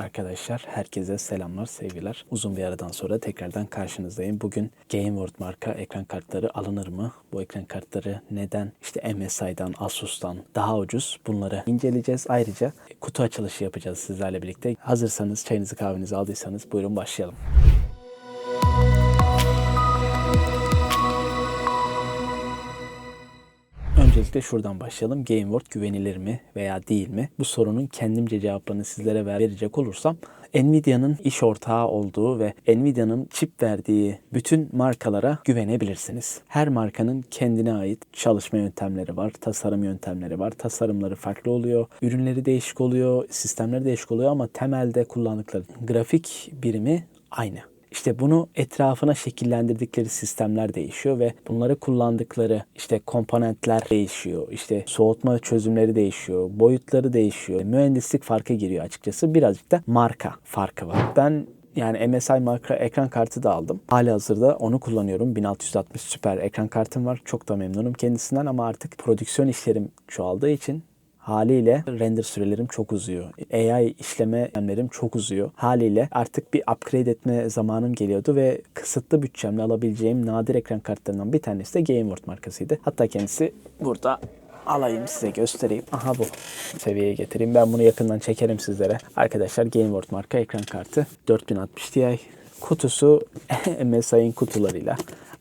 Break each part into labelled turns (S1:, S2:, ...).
S1: Arkadaşlar herkese selamlar, sevgiler. Uzun bir aradan sonra tekrardan karşınızdayım. Bugün Game World marka ekran kartları alınır mı? Bu ekran kartları neden işte MSI'dan, Asus'tan daha ucuz? Bunları inceleyeceğiz. Ayrıca kutu açılışı yapacağız sizlerle birlikte. Hazırsanız çayınızı kahvenizi aldıysanız buyurun başlayalım. Öncelikle şuradan başlayalım. Game World güvenilir mi veya değil mi? Bu sorunun kendimce cevaplarını sizlere ver- verecek olursam Nvidia'nın iş ortağı olduğu ve Nvidia'nın çip verdiği bütün markalara güvenebilirsiniz. Her markanın kendine ait çalışma yöntemleri var, tasarım yöntemleri var. Tasarımları farklı oluyor, ürünleri değişik oluyor, sistemleri değişik oluyor ama temelde kullandıkları grafik birimi aynı. İşte bunu etrafına şekillendirdikleri sistemler değişiyor ve bunları kullandıkları işte komponentler değişiyor. İşte soğutma çözümleri değişiyor. Boyutları değişiyor. Mühendislik farkı giriyor açıkçası. Birazcık da marka farkı var. Ben yani MSI marka ekran kartı da aldım. Hali hazırda onu kullanıyorum. 1660 süper ekran kartım var. Çok da memnunum kendisinden ama artık prodüksiyon işlerim çoğaldığı için Haliyle render sürelerim çok uzuyor. AI işleme işlemlerim çok uzuyor. Haliyle artık bir upgrade etme zamanım geliyordu ve kısıtlı bütçemle alabileceğim nadir ekran kartlarından bir tanesi de Game World markasıydı. Hatta kendisi burada alayım size göstereyim. Aha bu seviyeye getireyim. Ben bunu yakından çekerim sizlere. Arkadaşlar Game World marka ekran kartı 4060 Ti. Kutusu MSI'nin kutularıyla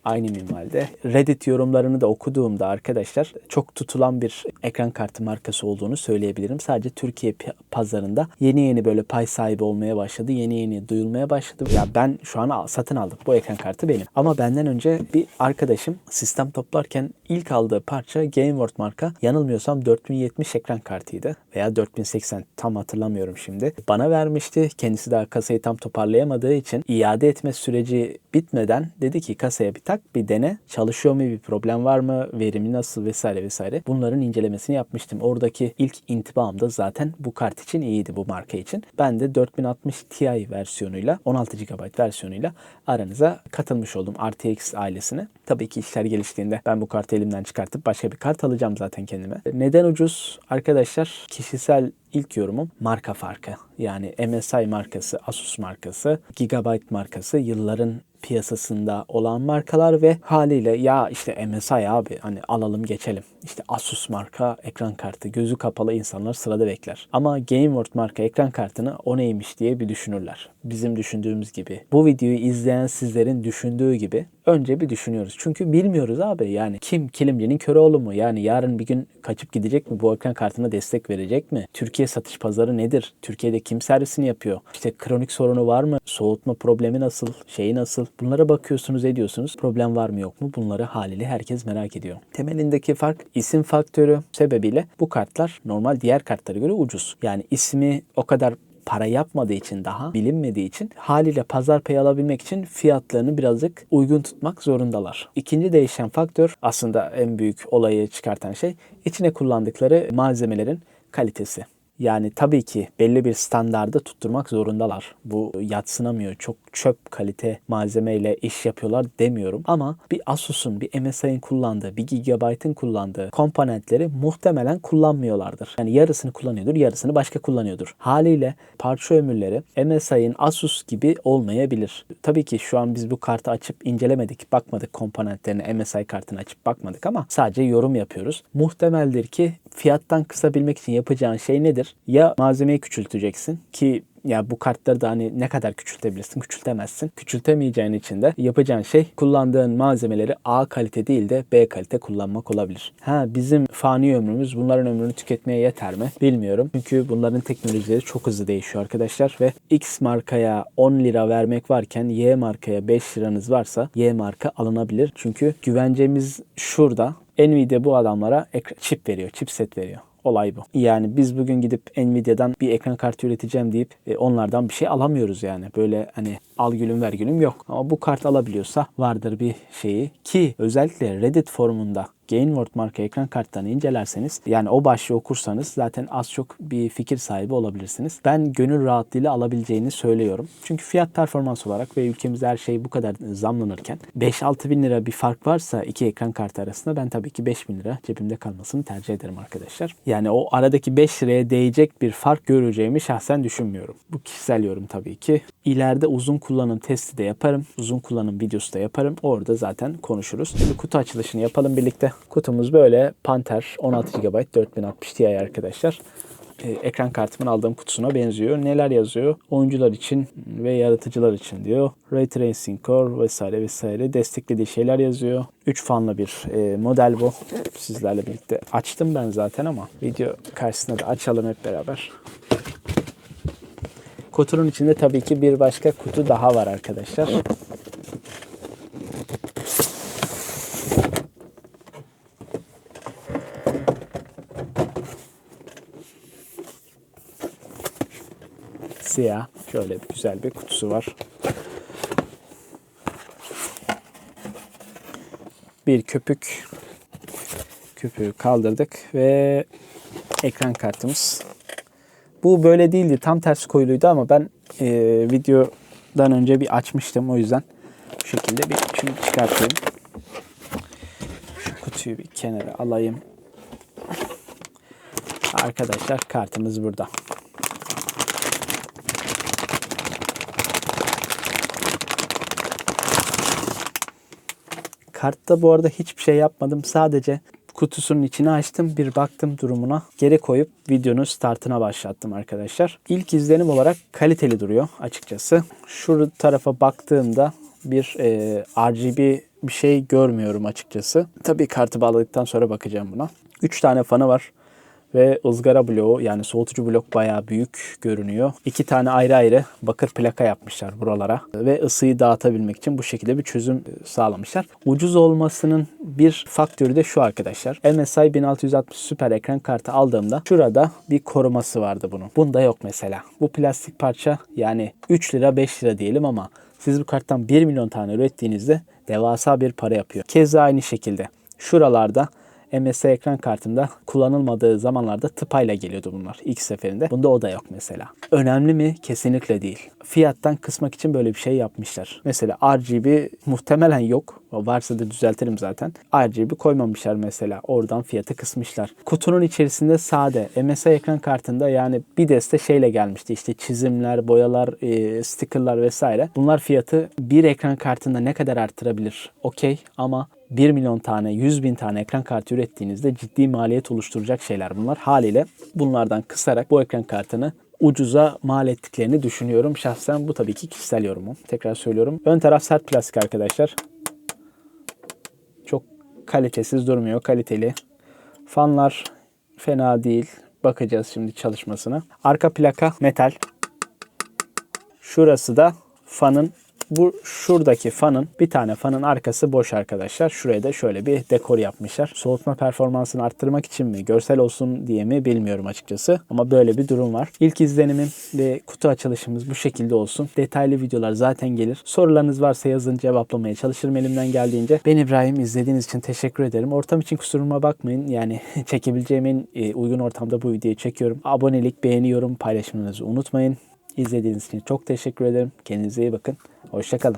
S1: aynı minvalde. Reddit yorumlarını da okuduğumda arkadaşlar çok tutulan bir ekran kartı markası olduğunu söyleyebilirim. Sadece Türkiye pazarında yeni yeni böyle pay sahibi olmaya başladı. Yeni yeni duyulmaya başladı. Ya ben şu an satın aldım. Bu ekran kartı benim. Ama benden önce bir arkadaşım sistem toplarken ilk aldığı parça Game World marka. Yanılmıyorsam 4070 ekran kartıydı. Veya 4080 tam hatırlamıyorum şimdi. Bana vermişti. Kendisi daha kasayı tam toparlayamadığı için iade etme süreci bitmeden dedi ki kasaya bir tak bir dene. Çalışıyor mu bir problem var mı? Verimi nasıl vesaire vesaire. Bunların incelemesini yapmıştım. Oradaki ilk intibam da zaten bu kart için iyiydi bu marka için. Ben de 4060 Ti versiyonuyla 16 GB versiyonuyla aranıza katılmış oldum RTX ailesine. Tabii ki işler geliştiğinde ben bu kartı elimden çıkartıp başka bir kart alacağım zaten kendime. Neden ucuz? Arkadaşlar kişisel ilk yorumum marka farkı. Yani MSI markası, Asus markası, Gigabyte markası yılların piyasasında olan markalar ve haliyle ya işte MSI abi hani alalım geçelim. İşte Asus marka ekran kartı gözü kapalı insanlar sırada bekler. Ama Game World marka ekran kartını o neymiş diye bir düşünürler. Bizim düşündüğümüz gibi. Bu videoyu izleyen sizlerin düşündüğü gibi önce bir düşünüyoruz. Çünkü bilmiyoruz abi yani kim kilimcinin köre oğlu mu? Yani yarın bir gün kaçıp gidecek mi? Bu ekran kartına destek verecek mi? Türkiye satış pazarı nedir? Türkiye'de kim servisini yapıyor? İşte kronik sorunu var mı? Soğutma problemi nasıl? Şeyi nasıl? Bunlara bakıyorsunuz ediyorsunuz. Problem var mı yok mu? Bunları haliyle herkes merak ediyor. Temelindeki fark isim faktörü sebebiyle bu kartlar normal diğer kartlara göre ucuz. Yani ismi o kadar para yapmadığı için daha bilinmediği için haliyle pazar payı alabilmek için fiyatlarını birazcık uygun tutmak zorundalar. İkinci değişen faktör aslında en büyük olayı çıkartan şey içine kullandıkları malzemelerin kalitesi. Yani tabii ki belli bir standarda tutturmak zorundalar. Bu yatsınamıyor. Çok çöp kalite malzemeyle iş yapıyorlar demiyorum. Ama bir Asus'un, bir MSI'nin kullandığı, bir Gigabyte'ın kullandığı komponentleri muhtemelen kullanmıyorlardır. Yani yarısını kullanıyordur, yarısını başka kullanıyordur. Haliyle parça ömürleri MSI'nin Asus gibi olmayabilir. Tabii ki şu an biz bu kartı açıp incelemedik, bakmadık komponentlerine, MSI kartını açıp bakmadık ama sadece yorum yapıyoruz. Muhtemeldir ki fiyattan kısabilmek için yapacağın şey nedir? Ya malzemeyi küçülteceksin ki ya bu kartları da hani ne kadar küçültebilirsin, küçültemezsin. Küçültemeyeceğin için de yapacağın şey kullandığın malzemeleri A kalite değil de B kalite kullanmak olabilir. Ha bizim fani ömrümüz bunların ömrünü tüketmeye yeter mi? Bilmiyorum. Çünkü bunların teknolojileri çok hızlı değişiyor arkadaşlar ve X markaya 10 lira vermek varken Y markaya 5 liranız varsa Y marka alınabilir. Çünkü güvencemiz şurada. Nvidia bu adamlara çip veriyor, chipset veriyor. Olay bu. Yani biz bugün gidip Nvidia'dan bir ekran kartı üreteceğim deyip e, onlardan bir şey alamıyoruz yani. Böyle hani al gülüm ver gülüm yok. Ama bu kart alabiliyorsa vardır bir şeyi ki özellikle Reddit forumunda Gainward marka ekran kartlarını incelerseniz yani o başlığı okursanız zaten az çok bir fikir sahibi olabilirsiniz. Ben gönül rahatlığıyla alabileceğini söylüyorum. Çünkü fiyat performans olarak ve ülkemizde her şey bu kadar zamlanırken 5-6 bin lira bir fark varsa iki ekran kartı arasında ben tabii ki 5 bin lira cebimde kalmasını tercih ederim arkadaşlar. Yani o aradaki 5 liraya değecek bir fark göreceğimi şahsen düşünmüyorum. Bu kişisel yorum tabii ki. İleride uzun kullanım testi de yaparım. Uzun kullanım videosu da yaparım. Orada zaten konuşuruz. Şimdi kutu açılışını yapalım birlikte. Kutumuz böyle Panther 16 GB 4060 Ti arkadaşlar. Ee, ekran kartımın aldığım kutusuna benziyor. Neler yazıyor? Oyuncular için ve yaratıcılar için diyor. Ray Tracing Core vesaire vesaire desteklediği şeyler yazıyor. 3 fanlı bir e, model bu. Sizlerle birlikte açtım ben zaten ama video karşısında da açalım hep beraber. Kutunun içinde tabii ki bir başka kutu daha var arkadaşlar. Siyah. Şöyle güzel bir kutusu var. Bir köpük. Köpüğü kaldırdık ve ekran kartımız. Bu böyle değildi. Tam tersi koyuluydu ama ben e, videodan önce bir açmıştım. O yüzden bu şekilde bir şunu çıkartayım. Şu kutuyu bir kenara alayım. Arkadaşlar kartımız burada. Kartta bu arada hiçbir şey yapmadım. Sadece kutusunun içini açtım. Bir baktım durumuna. Geri koyup videonun startına başlattım arkadaşlar. İlk izlenim olarak kaliteli duruyor açıkçası. Şu tarafa baktığımda bir e, RGB bir şey görmüyorum açıkçası. Tabii kartı bağladıktan sonra bakacağım buna. 3 tane fanı var ve ızgara bloğu yani soğutucu blok bayağı büyük görünüyor. İki tane ayrı ayrı bakır plaka yapmışlar buralara ve ısıyı dağıtabilmek için bu şekilde bir çözüm sağlamışlar. Ucuz olmasının bir faktörü de şu arkadaşlar. MSI 1660 süper ekran kartı aldığımda şurada bir koruması vardı bunun. Bunda yok mesela. Bu plastik parça yani 3 lira 5 lira diyelim ama siz bu karttan 1 milyon tane ürettiğinizde devasa bir para yapıyor. Keza aynı şekilde şuralarda MSI ekran kartımda kullanılmadığı zamanlarda tıpayla geliyordu bunlar ilk seferinde. Bunda o da yok mesela. Önemli mi? Kesinlikle değil. Fiyattan kısmak için böyle bir şey yapmışlar. Mesela RGB muhtemelen yok. Varsa da düzeltirim zaten. RGB koymamışlar mesela. Oradan fiyatı kısmışlar. Kutunun içerisinde sade MSI ekran kartında yani bir deste şeyle gelmişti. İşte çizimler, boyalar, e, stickerlar vesaire. Bunlar fiyatı bir ekran kartında ne kadar arttırabilir? Okey ama 1 milyon tane, 100 bin tane ekran kartı ürettiğinizde ciddi maliyet oluşturacak şeyler bunlar. Haliyle bunlardan kısarak bu ekran kartını ucuza mal ettiklerini düşünüyorum. Şahsen bu tabii ki kişisel yorumum. Tekrar söylüyorum. Ön taraf sert plastik arkadaşlar. Çok kalitesiz durmuyor. Kaliteli. Fanlar fena değil. Bakacağız şimdi çalışmasına. Arka plaka metal. Şurası da fanın bu şuradaki fanın bir tane fanın arkası boş arkadaşlar. Şuraya da şöyle bir dekor yapmışlar. Soğutma performansını arttırmak için mi, görsel olsun diye mi bilmiyorum açıkçası. Ama böyle bir durum var. İlk izlenimim ve kutu açılışımız bu şekilde olsun. Detaylı videolar zaten gelir. Sorularınız varsa yazın cevaplamaya çalışırım elimden geldiğince. Ben İbrahim izlediğiniz için teşekkür ederim. Ortam için kusuruma bakmayın. Yani çekebileceğim en uygun ortamda bu videoyu çekiyorum. Abonelik, beğeni, yorum paylaşmanızı unutmayın. İzlediğiniz için çok teşekkür ederim. Kendinize iyi bakın. Hoşçakalın.